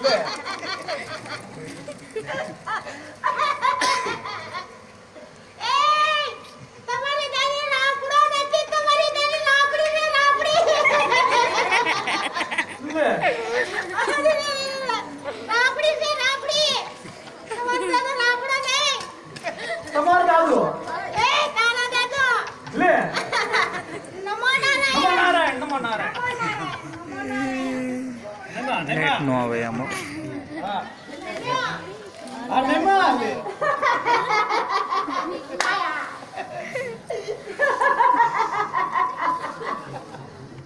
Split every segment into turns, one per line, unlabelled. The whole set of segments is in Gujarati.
એ તમારી દાદી લાકડો નથી તમારી દાદી લાકડી છે લાકડી
લે
લાકડી છે લાકડી તમારી દાદા લાકડો નહીં
તમારો દાદો
એ તારા દાદો
લે
નમો
નમો
નારાયણ
નારાયણ નમો નારાયણ
નમો નારાયણ
નેમા
નેટ
નેમા
નો આવે આમાં
હા આ નેમા લે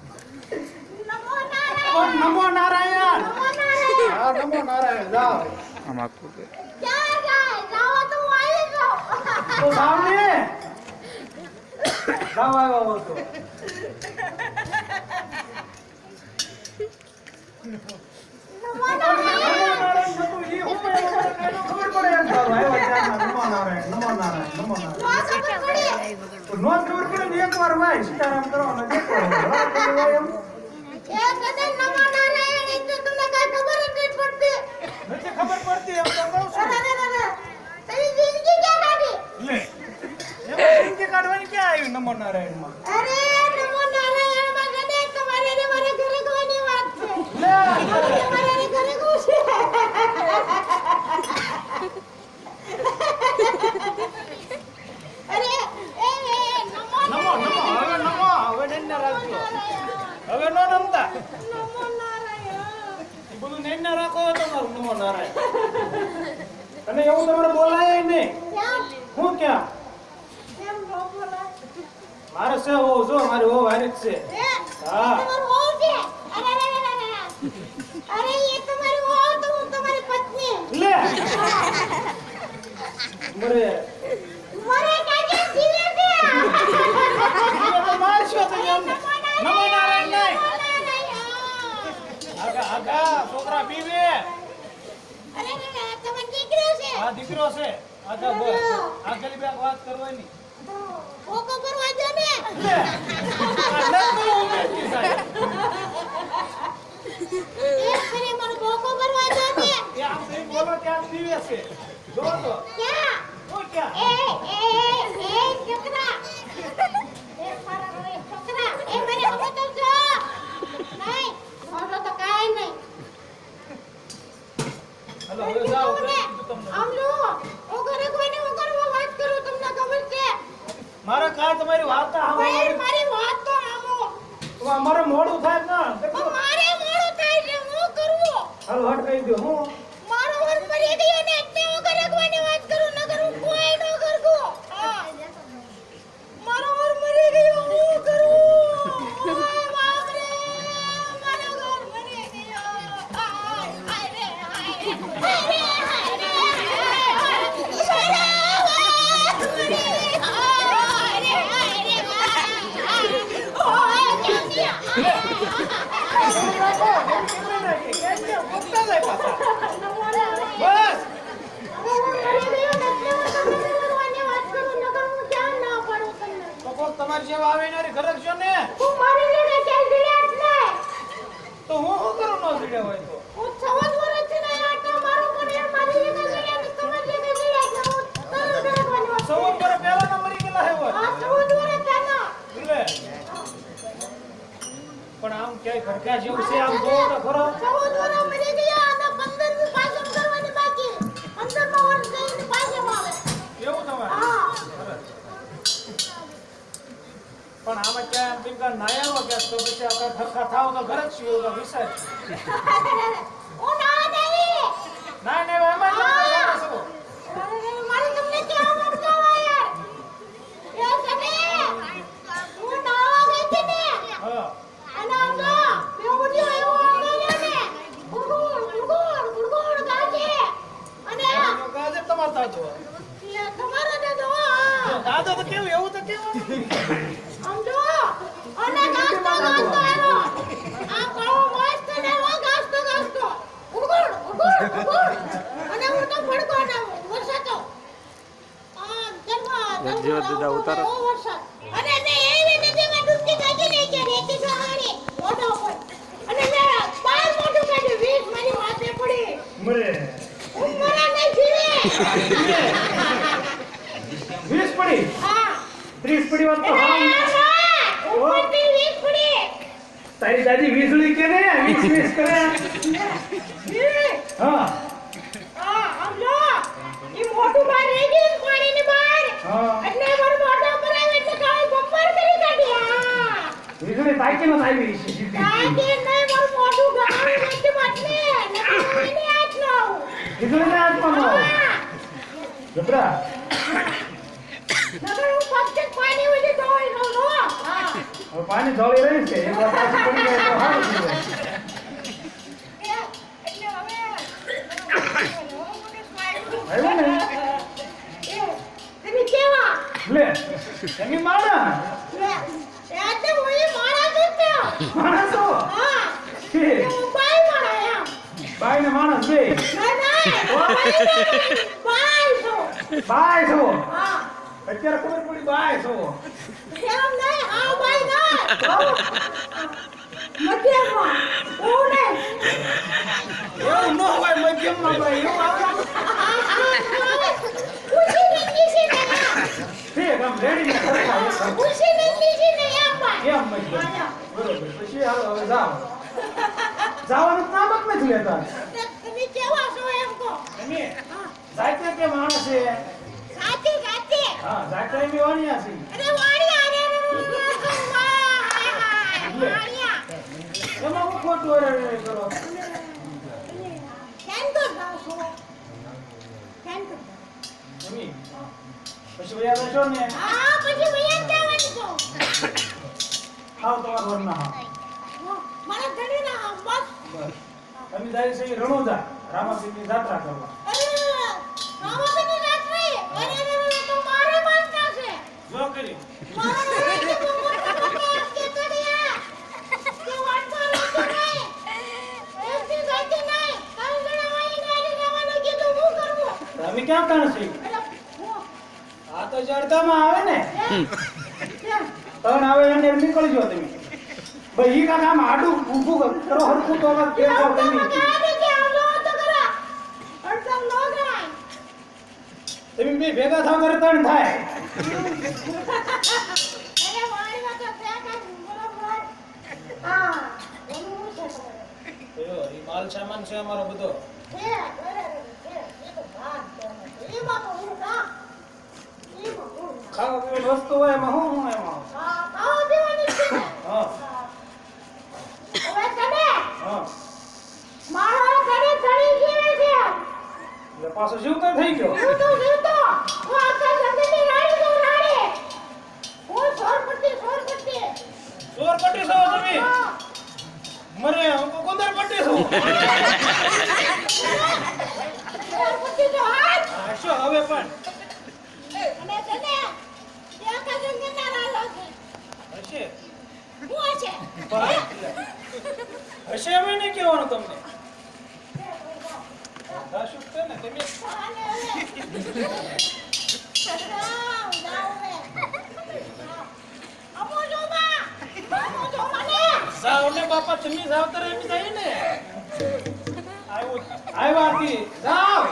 નમો નારાયણ
ઓ નમો નારાયણ
નમો નારાયણ
હા નમો નારાયણ જાઓ
આમાં કૂદે
ક્યાં જાય જાઓ તો હું આવી જાઉં
તો સામને જાવ આવ્યો હો તો
નમો
નમો
નારાયણ
નારાયણ નતું ઈ હું પણ મને કાંઈ નો ખબર પડે એમ તારું આવ્યો ત્યારના નમો નારાયણ નમો નારાયણ નમો નારાયણ
વાસ પડી
તો નો ખબર પડે ને એકવાર વાય સીતારામ કરવાનો ને એકવાર વાય. વાય કરી વાય એમ
એ કદે નમો નારાયણ એટલે તમને કાંઈ ખબર જ નહીં પડતી
નથી ખબર પડતી એમ તો કઉ છું
અરે અરે અરે તારી જિંદગી ક્યાં કાઢી
લે એમાં જિંદગી કાઢવાની ક્યાં આવ્યું નમો નારાયણમાં
અરે નમો નારાયણમાં કદે તમારે ને મારે ઘરે ગવાની વાત છે.
લે!
તમારે ને ઘરે ગવું છે. અરે એ નમો
નમો નમો હવે નમો હવે નૈના રાખજો હવે નો રમતા.
નમો નારાયણ
બધું નૈના રાખો તમારું નમો નારાયણ અને એવું તમારે બોલાય નહીં. હું ક્યાં? મારે છે ઓ જો મારી ઓ હારી જ છે. હા.
તમારું ઓ છે? અરે અરે અરે અરે એ તમારી ઓ તો હું તમારી પત્ની.
લે. મરે.
મરે કાજે જીવે છે.
મારશો તો ને. નમો નારાયણ નહીં આગા આગા છોકરા પીવે
અરે તમારો દીકરો છે.
આ દીકરો છે. આગા બોલ આગલી બે વાત કરવાની.
ભોકો કરવા દો ને. એક ફરી મને ભોકો કરવા દો ને
એ આમ થઈ બોલો ત્યાં પીવે છે જો તો
ક્યાં
હું ક્યાં
એ એ એ છોકરા
કોક તમારી જેવા આવે ને? તો હું શું કરું ન જીડે હોય તો? પર પહેલા ના મરી ગયેલા હે હોય પણ આમ ક્યાંય ખડકા જેવું છે આમ જોવો તો ખરો. એવું ક્યાં એમ ટીકા નાયા હો કે તો પછી આપણે ઠરખા થાવ તો ઘરે જ છીએ એવું વિચાર ના ના એમાં જ આપણે જાણે શું.
મારે તમને કહેવા માંગતો હોય યાર. એ સને, હું નાવા ગઈ હતી ને,
હા
અને આમ જો, બેવડીઓ એવો આંગળો રહ્યો ને, ગુડગુડ, ગુડગુડ, ગુડગુડ ગાજે. અને
એનો કાજ જ તમારો દાદો
એ તમારો દાદો, હા.
દાદો તો કેવું એવું તો કેવું
આમ જો, અને ગાજતો ગાજતો આવ્યો. આ કાળો મસ્ત ને એવો ગાજતો ગાજતો. ગુડગુડ, ગુડગુડ, ગુડગુડ. અને હું તો ભડકો ને વરસાતો. આમ ધર્મા, ધર્મા
જીવત દીધા
લાવતો
ઉતારો.
એવો વરસાદ. અને મેં એવી નદીમાં ડૂબકી કાઢી ને કે રેતી સહારે મોઢા ઉપર. અને મેં બાર મોઢું કાઢ્યું, વીજ મારી માથે પડી.
વીસ પડી
હા
ત્રીસ પડી વાત તો
એટલે
હા
આ ના, ઉપરથી વીસ પડી.
તારી દાદી વીજળી કે ને વીસ વીસ કરે
વીસ.
હા
હા, આમ જો. ઈ મોઢું બહાર રહી ગયું ને પાણીની બહાર.
હા
એટલે મારું મોઢું ઉપર આવ્યું એટલે કાળી બમ્પર કરી કાઢી. હા.
વીજળી આવી છે.
નહીં, મારું મોઢું નથી ન
ન. જબરા.
હું ફક્ત પાણી
ઢોળી રહી છે. પડી તો એની માણા?
લે એ તો હું એ માણસ? જ છું.
માણસો
હા
છે
એ હું બાઈ માણસ એમ
બાઈ ને માણસ બે.
ના ના બાઈ છું
બાય છો.
હા
અત્યારે ખબર પડી બાય છો.
એમ નહીં હા. બાઈ ના મધ્યમાં હું નહીં
એવું ન હોય મધ્યમમાં બાય. એવું આવે
હા હા ખુશી નીકળી છે ને
ઠીક આમ રેડી.
ખુશી છે ને એમ
બરોબર. પછી હાલો હવે જાઓ. જવાનું નામ જ નથી લેતા.
તમે કેવા છો એમ કહો.
તમે જાતે કે માણસ છે
સાચી સાચી
હા જાતે એમ વાણિયા છે.
અરે વાણિયા અરે અરે, અરે, અરે, વાહ, હાય, હાય, વાણિયા.
એમાં હું ખોટું અરે કરો?
કેમ તો જાઓ છો? કેમ તો?
એમી પછી વયા જશો ને.
હા, પછી વયા જ જવાનું છો.
આવ તમારા ઘરના હા.
મારા ઘરે ના હા, બસ.
અમે જાય છે રણોજા રામાપીરની જાત્રા કરવા.
અરે, રામાપીરની જાત્રા અરે, અરે, અરે, તો મારે માનતા છે.
જો કરી.
તું?
તો ક્યાં કાણ છે? તો આવે ને?
પણ હવે
તણ આવે એને એમ નીકળજો તમે. ભાઈ ઈ કાકા આમ આડું ઊભું કરો હરખું તો આમાં કે છો તમે તમે બે ભેગા થાવ ત્યારે ત્રણ થાય. માલ સામાન છે અમારો બધો. ખાવા પીવાની વસ્તુ હોય એમાં હું હું એમાં હા હા.
મારો ઘરે ધણી જીવે છે.
એટલે પાછો જીવતો થઈ ગયો.
જીવતો જીવતો. હું આખા જગતની રાણી છું રાણી હું સોરપટ્ટી સોરપટ્ટી.
ચોર પટ્ટી છો તમે? મરે હું. તો ગુંદર પટ્ટી છું.
સોરપટ્ટી તો હાથ.
હા શું હવે પણ
અને તને તે આખા જગતના રાલો છે
હશે
હું
પણ હશે અમે નહીં કહેવાનું તમને? બાપા તમે? જાવ. તો એમ જાય ને આવ્યો આવ્યા જાવ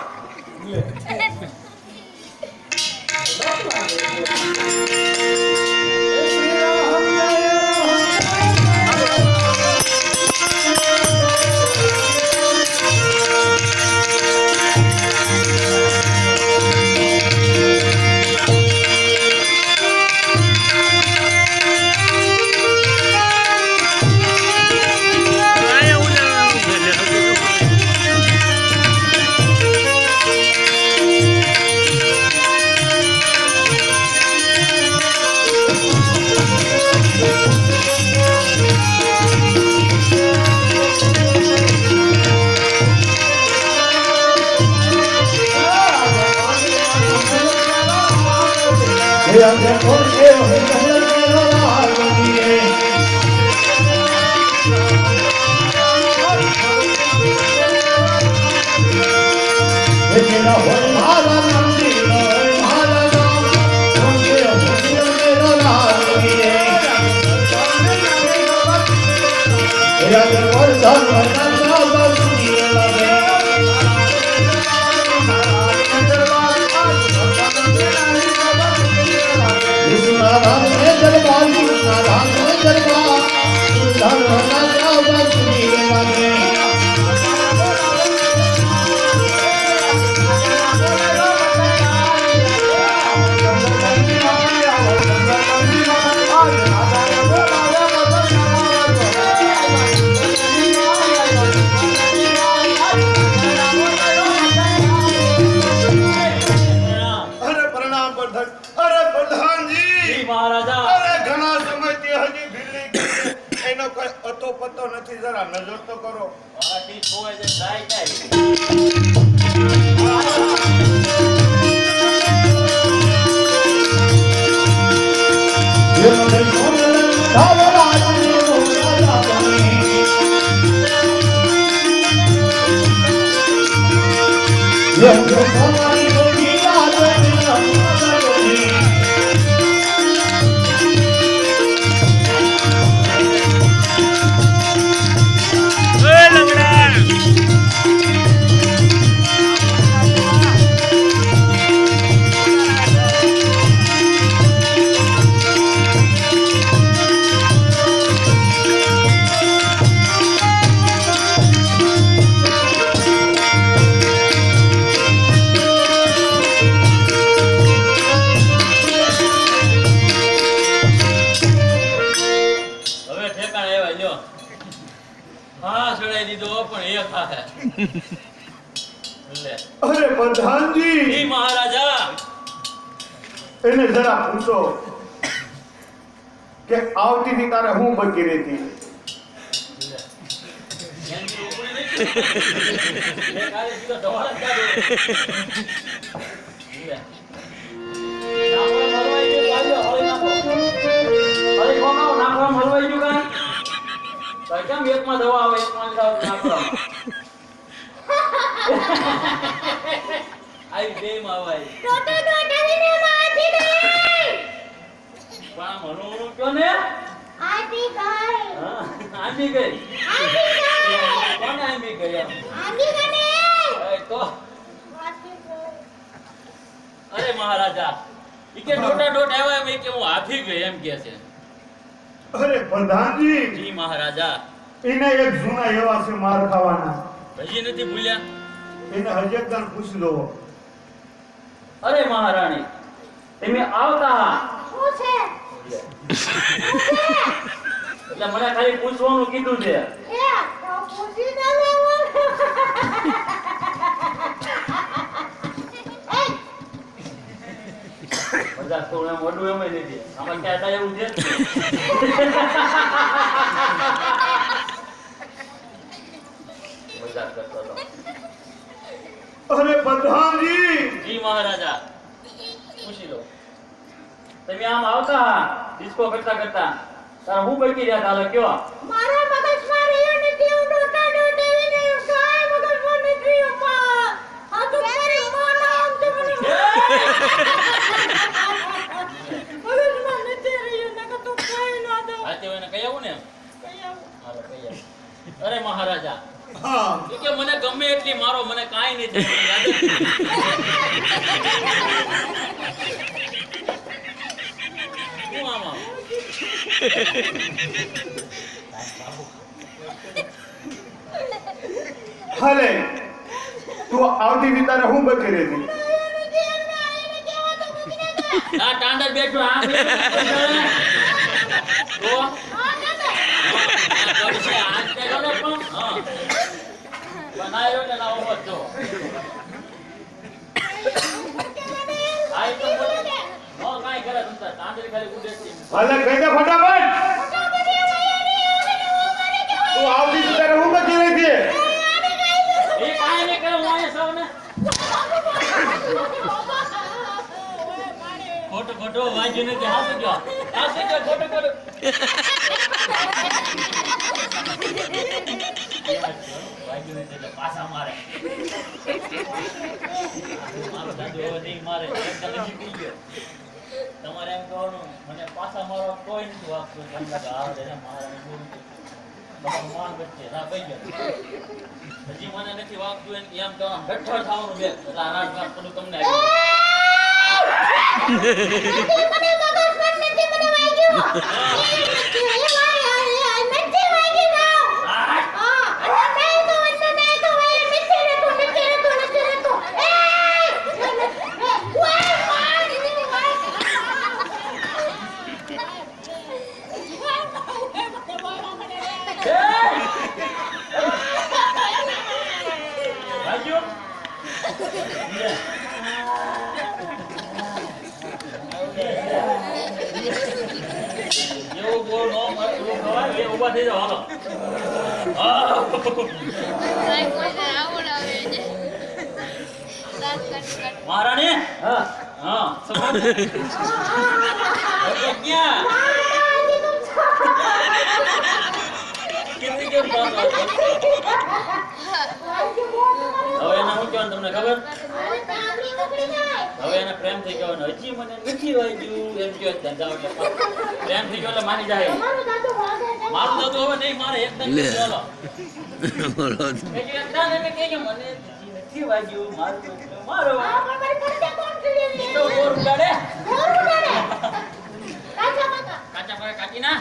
Vamos,
vamos. દેખાતો નથી જરા નજર તો કરો
મારાથી ખોવાઈ જાય જાય કાંઈ. હવે
અરે પ્રધાનજી
મહારાજા
એને જરા પૂછો કે આવતી હતી તારે હું બગી રહેતી
કેમ એકમાં દવા આવે એકમાં જ આવે. આવી
માથી
કયો ને?
ગઈ.
હા, ગઈ.
ગઈ.
ગઈ એ તો. અરે મહારાજા ઈ કે ડોટા ડોટ આવ્યા એમ કે હું હાથી ગઈ એમ કે છે.
અરે પ્રધાનજી
જી મહારાજા.
એને એક જૂના એવા છે માર ખાવાના.
હજી નથી ભૂલ્યા?
એને હજી એક દાણ પૂછી લો.
અરે મહારાણી તમે આવતા.
શું છે?
એટલે મને ખાલી પૂછવાનું કીધું છે.
એ તો પૂછી ના લેવાનું.
બધા તો એમ વડું એમ નથી. આમાં ક્યાં થાય એવું છે મજાક કરતો હતો.
અરે પ્રધાનજી
જી મહારાજા. પૂછી લો. તમે આમ આવતા ડિસ્કો કરતા કરતા તારા હું બચી રહ્યા તાલે કયો
મારા મગજમાં રહ્યો નથી હું ડોટા મગજ કાંઈ ને નથી પા આ તો મારી માના આમ તો મને મગજમાં નથી રહ્યો નકર તો કાંઈ ના દઉં.
હાથે હોય કઈ આવું ને
કઈ આવું.
હાલો કહી આવું. અરે મહારાજા
હા
કે મને ગમે એટલી મારો મને કાંઈ નથી. હું આમ આમ
તું આવતી હતી હું બચી રહી
આ ટાંડર બેઠો આ. તો આ કરશે, આ પણ. હા. બનાવ્યો ને છો. તો જ છે.
હાલે કહી દે ફટાફટ તું આવતી હતી તારે હું બકી રહેતી
એ કાંઈ નહીં કરે, હું અહીંયા સૌ ને. ખોટું ખોટું વાંચ્યું નથી હાસુ ગયો હાસુ ગયો ખોટું ખોટું નથી એટલે પાછા મારે. મારો દાદુ હવે નહીં મારે એકદમ નીકળી ગયો. તમારે એમ કહેવાનું મને પાછા મારવા કોઈ નથી વાગતું. એમ લાગે આ એને મારા બોલું તમારું માન વચ્ચે ના કહી ગયો. હજી મને નથી વાગતું એમ એમ કહેવાનું હેઠળ થવાનું બે આ રાત રાત પેલું તમને આવી ગયું.
મને મગજમાં નથી મને વાગ્યું એ નથી એ વાગ્યું નથી વાગ્યું
આ
હા નહીં તો અંદર નહીં તો વાય નથી રહેતું નથી રહેતું નથી રહેતું એ વાય વાય નથી
વાગ્યું? લે. એવું બોલ ન મળે, એવું ખવાય, બે ઊભા થઈ જાઓ, હાલો. મહારાણી
હા
હા ક્યાં કેટલી કેમ? હવે એને શું કહેવાનું તમને ખબર હવે એને પ્રેમ થઈ ગયો ને હજી મને નથી વાગ્યું એમ કહે ધંધા જાઓ એટલે. પ્રેમ થઈ ગયો એટલે માની જાય કાચા પર કાચી ના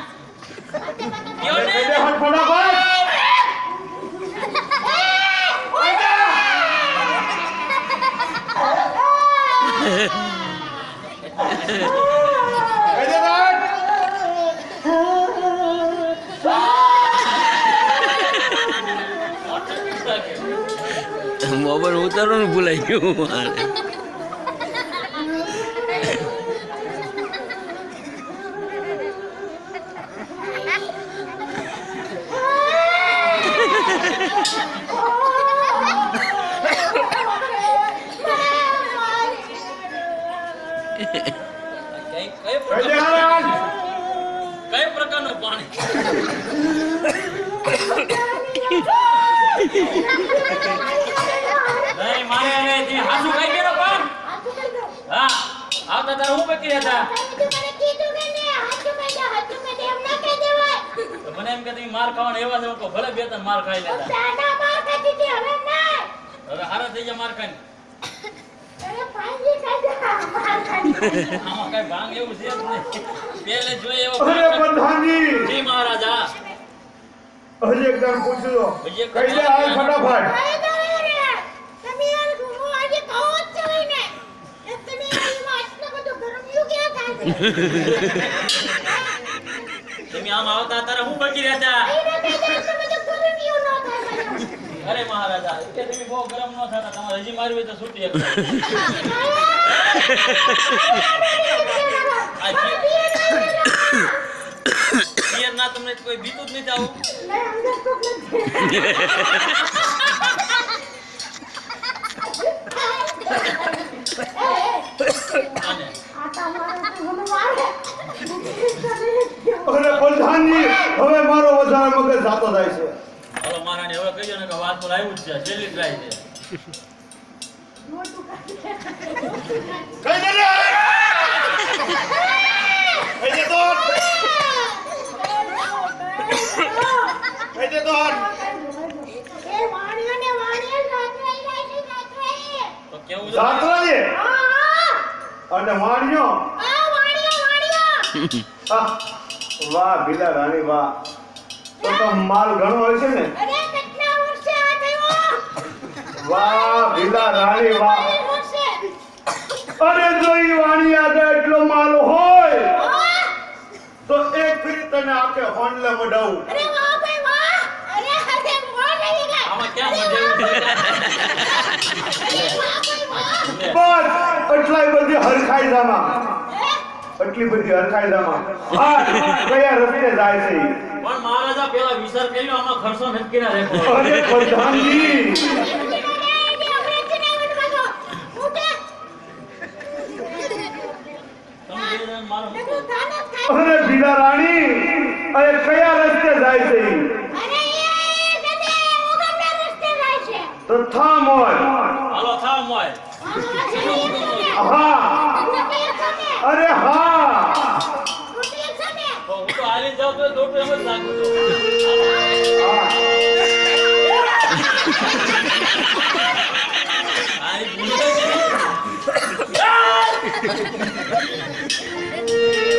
કયો
મોબાઈલ ઉતારવાનું ભૂલાઈ ગયું મારે
કઈ કઈ
કહી
પ્રકાર
દે હાથ.
કઈ પ્રકારનું પાણી નહીં મારે હવે જે હાસુ કઈ ગયો પણ હા આવતા તાર હું પકી હતા તો મને એમ કે તમે માર ખાવાના એવા છે હું કહું, ભલે બે ત્રણ માર ખાઈ લેતા હવે હારા થઈ ગયા માર ખાઈને આમાં કઈ ભાંગ એવું છે જ નહીં પેલે જોઈએ એવો
અરે પ્રધાનજી
જી મહારાજા
હજી એકદમ ફટાફટ
તમે આમ આવતા તારે હું પકી રહેતા અરે મહારાજા કે તમે બહુ ગરમ ન થતા તમારે હજી મારવી તો છૂટી પિયર ના તમને કોઈ બીતું જ નથી આવું? અને
અરે પ્રધાનજી હવે મારો વધારે મગજ જાતો થાય છે.
હાલો મહારાણી હવે કહી દો ને કે વાત પર આવ્યું જ છે છેલ્લી ટ્રાય છે.
કહી દે અને વાણિયો વાહ ભીલા રાણી વાહ તો તો માલ ઘણો હોય છે ને વાહ ભીલા રાણી વાહ અરે જો ઈ વાણી આગળ એટલો માલ હોય તો એક ફરી તને આપે હોનલે મડાવું
અરે વાહ ભાઈ વાહ! અરે અરે મોર લઈ ગયા.
આમાં ક્યાં મજા
બસ એટલાય બધી હરખાઈ જામાં? એટલી બધી હરખાઈ જામાં હા કયા રસ્તે જાય છે
પણ મહારાજા પેલા વિચાર કર્યો આમાં ખર્ચો નથી કર્યા રે
અરે પ્રધાનજી
તમે બે જણ મારો
અરે બીજા રાણી અરે કયા રસ્તે જાય છે? તો થામ હોય.
હાલો થાવ મોય
હા. અરે હા.
તો હું તો હાલી જાઉં તો દોટ એમ જ લાગુ છું.
Thank you.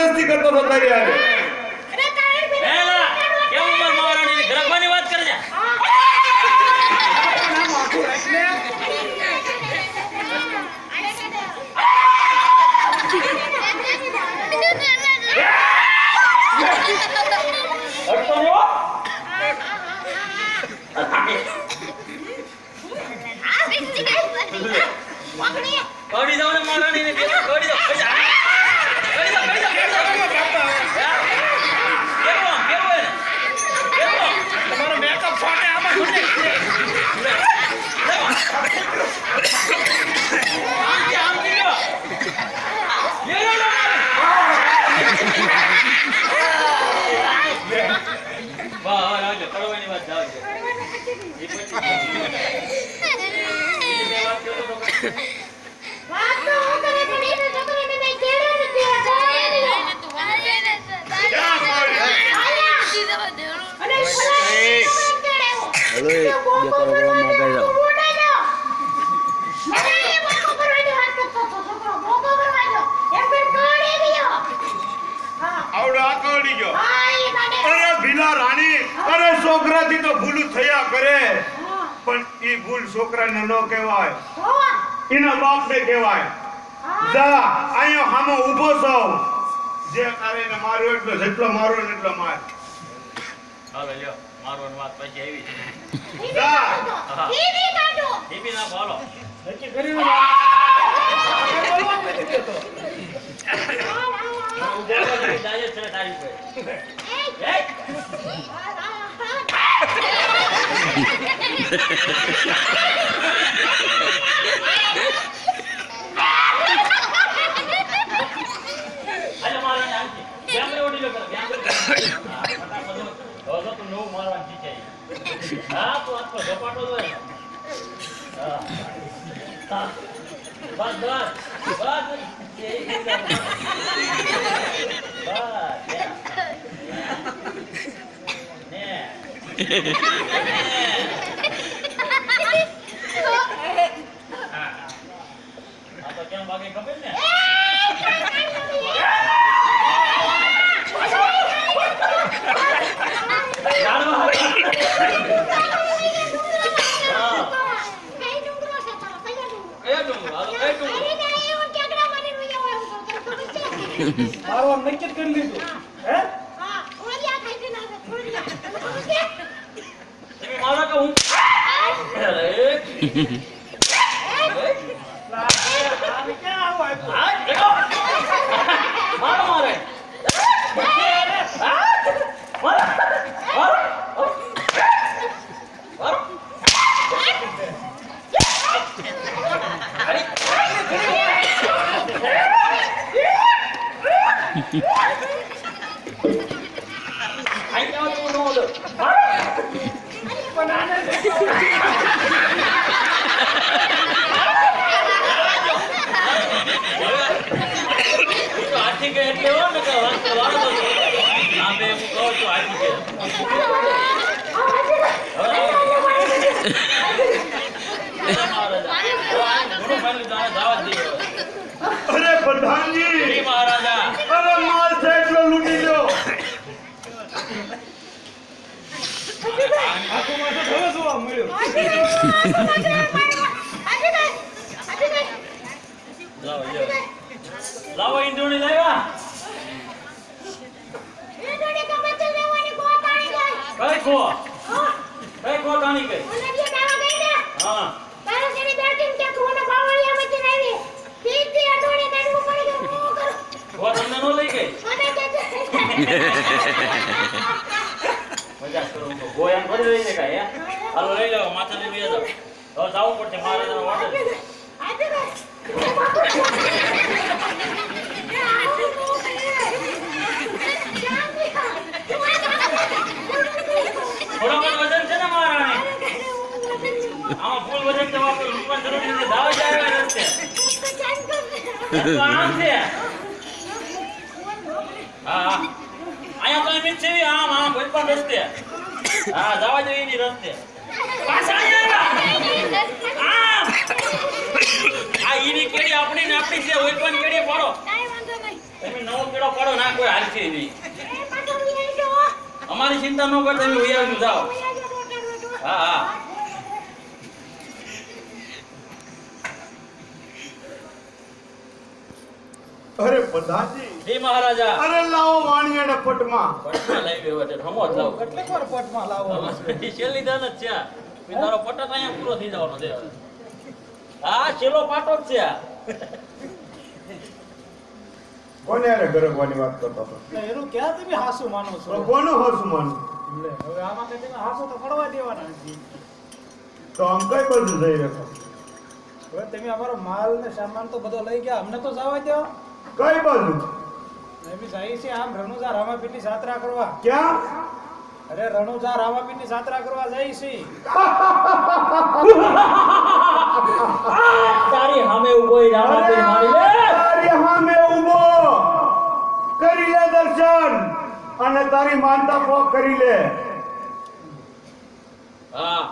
કરે કરતો હતો
નહીં હો કડી જાવ ને મહારાણીને બે કોડી જાવ કડી જાવ કડી જાવ કડી જાવ કડી જાવ કેવો કેવો એને કેવો
તમારો મેકઅપ ફાટે આમાં ઘૂંટે.
આમ કે આમ કે લ્યો. લ્યો, લ્યો, લ્યો, લ્યો. વાહ વાહ આવજો કડવાની વાત જાવ છે એ પછી એ વાત કરો તો
વાત તો હું કરે પણ એને છોકરીને મેં કેળો નથી અને ફલાણી કેળાવો.
હલો એ જતા રહેવા માંગે છે
આવડો આકડી ગયો. અરે ભીલા રાણી અરે છોકરાથી તો ભૂલ થયા કરે. પણ એ ભૂલ છોકરાને ન કહેવાય. એના બાપને કહેવાય. જા અહીંયા હામો ઊભો છો જે તારે એને માર્યો એટલો જેટલો મારો ને એટલો માર.
હાલો લ્યો મારવાની વાત પછી આવી. છે
જા.
એ બી ના બોલો
નક્કી
કર હા તો આજ પર ઝપાટો ને. હા હા બસ બસ બસ એ જ રીતે. બસ યા. ને હા આ તો કેમ વાગે ખબર ને જાણવા હા કયો ડુંગર હાલો કયો ડુંગર
મારું આમ નક્કી કરી લીધું. હે.
તમે મારો કે હું અરે
લા, આને ક્યાં આવું આપ્યું?
હા દેખો મારો મારે હા મારો મારો મારો આઈ જાવ તું નો લો
પણ આને દેખાવ.
તો આથી કે એટલે હો ને કે વાત તો વાળો તો આ બે હું કહું છું આથી કે
અરે પ્રધાનજી અરે માલ છે એટલો લૂંટી લો
આખું માથું હવે જોવા મળ્યું
લાવો લાવ્યા. કઈ કો કઈ કો તાણી કઈ? હા. તમને નો લઈ ગઈ? મજા કરું તો ગો એમ થોડી લઈ શકાય હે? હાલો લઈ લેવો માથા લઈ જાઓ હવે જવું પડશે મારે થોડો ઘણો વજન છે ને મારા આમાં ફૂલ વજન તો આપણે જરૂરી નથી દાવ જાય રસ્તે. આમ છે. હા હા. અહીંયા તો એમ છે આમ આમ કોઈ પણ રસ્તે. હા જવા જોઈએ એની રસ્તે. આપણી આપણી છે કોઈ પણ કેડી પાડો. તમે નવો કેડો પાડો ના કોઈ હાલ નહીં. અમારી ચિંતા ન કર તમે આવજો જાઓ. હા હા
અરે પ્રધાનજી
હે મહારાજા.
અરે લાવો વાણિયાને પટમાં.
પટમાં લઈ ગયો છે હમો જ લાવો.
કેટલી વાર પટમાં લાવો?
છેલ્લી દાન જ છે તારો પટત અહીંયા પૂરો થઈ જવાનો છે. હા છેલ્લો પાટો જ છે
કોને અરે ગરગવાની વાત કરતો હતો?
એનું ક્યાં તમે હાસુ માનો છો?
તો કોનું હાસુ માનો?
એટલે હવે આમાં કઈ તમે હાસુ તો પડવા દેવાના નથી
તો આમ કઈ બધું જઈ રહ્યો
હવે તમે અમારો માલ ને સામાન તો બધો લઈ ગયા અમને તો જવા દો.
કઈ બાજુ?
અમે જઈએ છીએ આમ રણુજા રામાપીરની જાત્રા કરવા.
ક્યાં?
અરે રણુજા રામાપીરની જાત્રા કરવા જઈ છી.
તારી સામે ઊભો ઈ રામાપીર મારી લે.
તારી હામે ઊભો કરી લે દર્શન અને તારી માનતા પોક કરી લે.
હા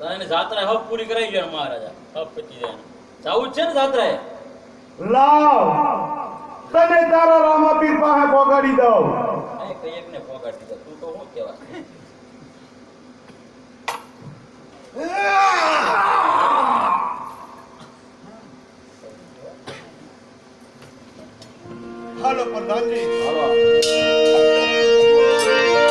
તારી જાત્રા હબ પૂરી કરાઈ ગયો મહારાજા. હબ પતી જાય જાવું છે ને જાત્રાએ?
લાવ. તને તારા રામાપીર પાસે પોગાડી દઉં.
અહીં ને પોગાડી દીધા તું તો શું કહેવા
હાલો પ્રધાનજી
હાલો